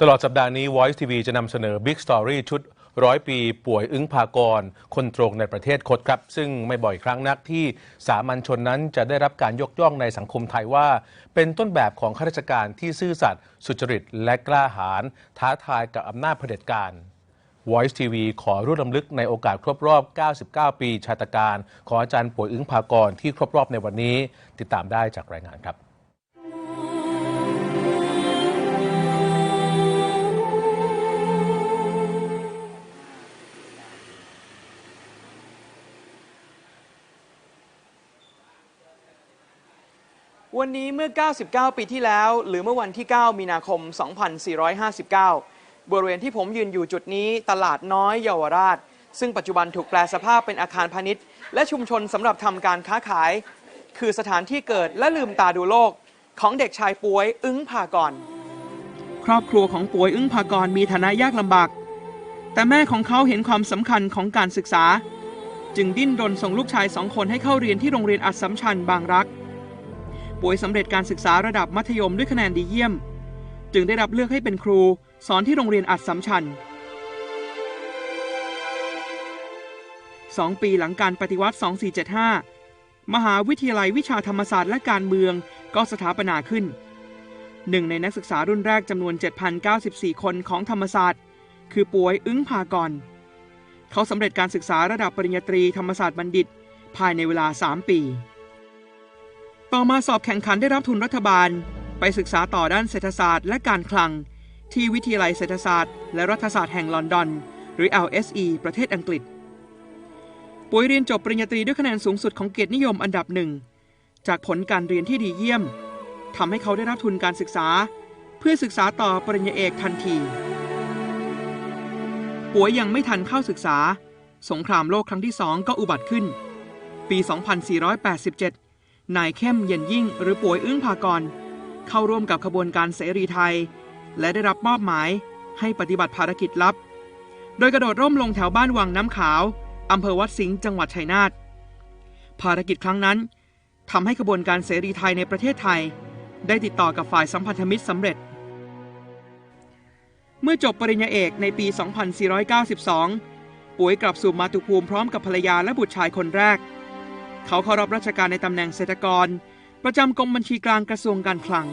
ตลอดสัปดาห์นี้ Voice TV จะนำเสนอ Big Story ชุดร้อยปีป่วยอึ้งพากร คนตรงในประเทศคดครับ ซึ่งไม่บ่อยครั้งนักที่สามัญชนนั้นจะได้รับการยกย่องในสังคมไทยว่า เป็นต้นแบบของข้าราชการที่ซื่อสัตย์สุจริตและกล้าหาญท้าทายกับอำนาจเผด็จการ Voice TV ขอร่วมรำลึกในโอกาสครบรอบ 99 ปีชาตการ ของอาจารย์ป่วยอึ้งพากรที่ครบรอบในวันนี้ ติดตามได้จากรายงานครับ วันนี้เมื่อ 99 ปีที่แล้ว หรือเมื่อวันที่ 9 มีนาคม 2459 บริเวณที่ผมยืนอยู่จุดนี้ตลาดน้อยเยาวราช ซึ่งปัจจุบันถูกแปลสภาพเป็นอาคารพาณิชย์ และชุมชนสำหรับทำการค้าขาย คือสถานที่เกิดและลืมตาดูโลก ของเด็กชายป่วยอึ้งพากร ครอบครัวของป่วยอึ้งพากรมีฐานะยากลำบาก แต่แม่ของเขาเห็นความสำคัญของการศึกษา จึงดิ้นรนส่งลูกชายสองคนให้เข้าเรียนที่โรงเรียนอัดสัมชัญบางรัก ป่วยสำเร็จการศึกษาระดับมัธยมด้วยคะแนนดีเยี่ยม จึงได้รับเลือกให้เป็นครู สอนที่โรงเรียนอัดสัมชัญสองปีหลังการปฏิวัติ 2475 มหาวิทยาลัยวิชาธรรมศาสตร์และการเมืองก็สถาปนาขึ้น หนึ่งในนักศึกษารุ่นแรกจำนวน 7,094 คนของธรรมศาสตร์ คือป่วยอึ้งพากร เขาสำเร็จการศึกษาระดับปริญญาตรีธรรมศาสตร์บัณฑิต ภายในเวลา 3 ปี ต่อมาสอบแข่งขันได้รับทุนรัฐบาล ไปศึกษาต่อด้านเศรษฐศาสตร์และการคลัง ที่วิทยาลัยเศรษฐศาสตร์ และรัฐศาสตร์แห่งลอนดอน หรือ LSE ประเทศอังกฤษป่วยเรียนจบปริญญาตรีด้วยคะแนนสูงสุดของเกียรตินิยมอันดับหนึ่งจากผลการเรียนที่ดีเยี่ยมทำให้เขาได้รับทุนการศึกษา เพื่อศึกษาต่อปริญญาเอกทันทีป่วยยังไม่ทันเข้าศึกษา สงครามโลกครั้งที่สองก็อุบัติขึ้น ปี 2487 นายเข้มเย็นยิ่งหรือป่วยอึ้งพากร เข้าร่วมกับขบวนการเสรีไทย และได้รับมอบหมายให้ปฏิบัติภารกิจลับ โดยกระโดดร่มลงแถวบ้านวังน้ำขาวอำเภอวัดสิงห์จังหวัดชัยนาทภารกิจครั้งนั้นทำให้ขบวนการเสรีไทยในประเทศไทย ได้ติดต่อกับฝ่ายสัมพันธมิตรสำเร็จ เมื่อจบปริญญาเอกในปี 2492ป่วยกลับสู่มาตุภูมิพร้อมกับภรรยาและบุตรชายคนแรก เขาเข้ารับราชการในตำแหน่งเศรษฐกร ประจำกรมบัญชีกลางกระทรวงการคลัง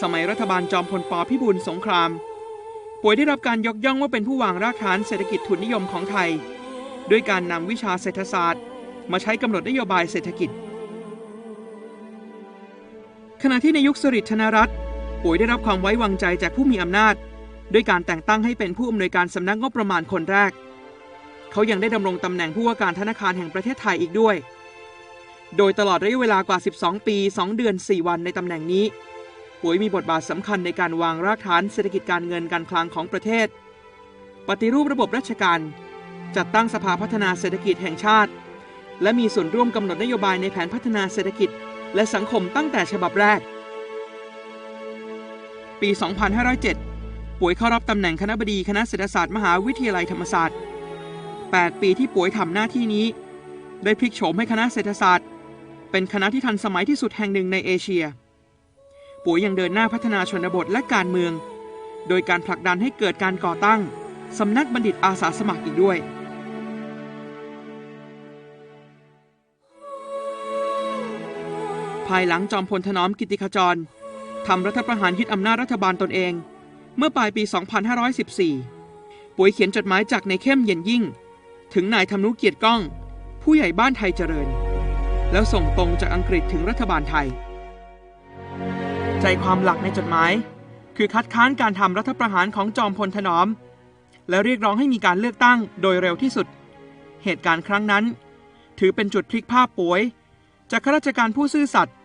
สมัยรัฐบาลจอมพลปพิบูลสงคราม ป่วยได้รับการยกย่องว่าเป็นผู้วางรากฐานเศรษฐกิจทุนนิยมของไทย ด้วยการนำวิชาเศรษฐศาสตร์ มาใช้กำหนดนโยบายเศรษฐกิจ ขณะที่ในยุคสฤษดิ์ธนรัตน์ป่วยได้รับความไว้วางใจจากผู้มีอำนาจ ด้วยการแต่งตั้งให้เป็นผู้อำนวยการสำนักงบประมาณคนแรก เขายังได้ดำรงตำแหน่งผู้ว่าการธนาคารแห่งประเทศไทยอีกด้วย โดยตลอดระยะเวลากว่า 12 ปี 2 เดือน 4 วันในตำแหน่งนี้ป่วยมีบทบาทสำคัญในการวางรากฐานเศรษฐกิจการเงินการคลังของประเทศ ปฏิรูประบบราชการ จัดตั้งสภาพัฒนาเศรษฐกิจแห่งชาติ และมีส่วนร่วมกำหนดนโยบายในแผนพัฒนาเศรษฐกิจ และสังคมตั้งแต่ฉบับแรก ปี 2507ป่วยเข้ารับตำแหน่งคณะบดีคณะเศรษฐศาสตร์มหาวิทยาลัยธรรมศาสตร์ 8 ปีที่ป่วยทำหน้าที่นี้ ได้พลิกโฉมให้คณะเศรษฐศาสตร์ เป็นคณะที่ทันสมัยที่สุดแห่งหนึ่งในเอเชีย ป่วยยังเดินหน้าพัฒนาชนบทและการเมือง โดยการผลักดันให้เกิดการก่อตั้งสำนักบัณฑิตอาสาสมัครอีกด้วยภายหลังจอมพลถนอมกิติขจรทำรัฐประหารยึดอำนาจรัฐบาลตนเอง เมื่อปลายปี 2514ป่วยเขียนจดหมายจากในเข้มเย็นยิ่ง ถึงนายธรรมนุเกียรติก้อง ผู้ใหญ่บ้านไทยเจริญ แล้วส่งตรงจากอังกฤษถึงรัฐบาลไทย ใจความหลักในจดหมาย คือคัดค้านการทำรัฐประหารของจอมพลถนอม และเรียกร้องให้มีการเลือกตั้งโดยเร็วที่สุด เหตุการณ์ครั้งนั้น ถือเป็นจุดพลิกภาพป่วย จากข้าราชการผู้ซื่อสัตย์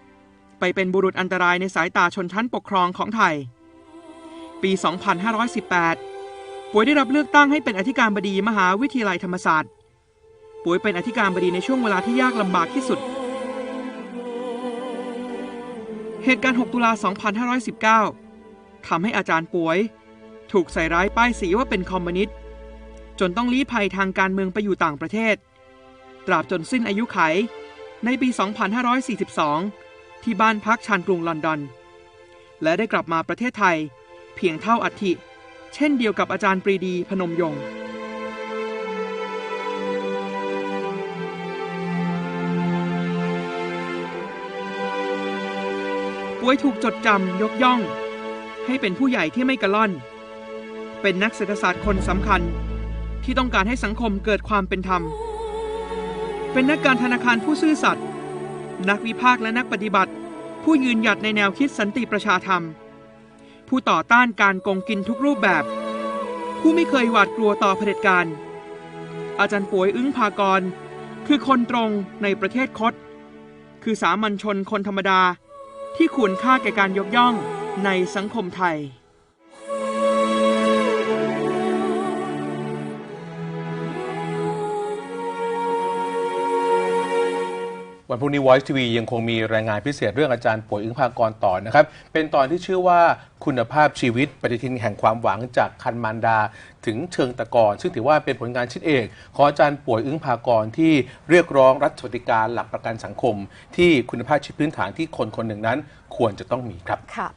ไปเป็นบุรุษอันตรายในสายตาชนชั้นปกครองของไทย ปี 2518 ป่วยได้รับเลือกตั้งให้เป็นอธิการบดีมหาวิทยาลัยธรรมศาสตร์ ป่วยเป็นอธิการบดีในช่วงเวลาที่ยากลำบากที่สุด เหตุการณ์ 6 ตุลา 2519 ทำให้อาจารย์ป่วย ถูกใส่ร้ายป้ายสีว่าเป็นคอมมิวนิสต์ จนต้องลี้ภัยทางการเมืองไปอยู่ต่างประเทศ ตราบจนสิ้นอายุไข ในปี 2542 ที่บ้านพักชานกรุงลอนดอน และได้กลับมาประเทศไทย เพียงเท่าอัฐิ เช่นเดียวกับอาจารย์ปรีดีพนมยงค์ป่วยถูกจดจำยกย่อง ให้เป็นผู้ใหญ่ที่ไม่กระล่อน เป็นนักเศรษฐศาสตร์คนสำคัญที่ต้องการให้สังคมเกิดความเป็นธรรม เป็นนักการธนาคารผู้ซื่อสัตย์นักวิพากษ์และนักปฏิบัติ ผู้ยืนหยัดในแนวคิดสันติประชาธรรม ผู้ต่อต้านการกงกินทุกรูปแบบ ผู้ไม่เคยหวาดกลัวต่อเผด็จการ อาจารย์ป่วยอึ้งพากร คือคนตรงในประเทศคดคือสามัญชนคนธรรมดาที่ควรค่าแก่การยกย่องในสังคมไทย วันพรุ่งนี้ Voice TV ยังคงมีรายงานพิเศษเรื่องอาจารย์ป่วยอึ้งภากรต่อนะครับ เป็นตอนที่ชื่อว่าคุณภาพชีวิตปฏิทินแห่งความหวังจากคันมารดา ถึงเชิงตะกอนซึ่งถือว่าเป็นผลงานชิ้นเอกของอาจารย์ป่วยอึ้งภากรที่เรียกร้องรัฐสวัสดิการหลักประกันสังคม ที่คุณภาพชีวิตพื้นฐานที่คนคนหนึ่งนั้นควรจะต้องมีครับค่ะ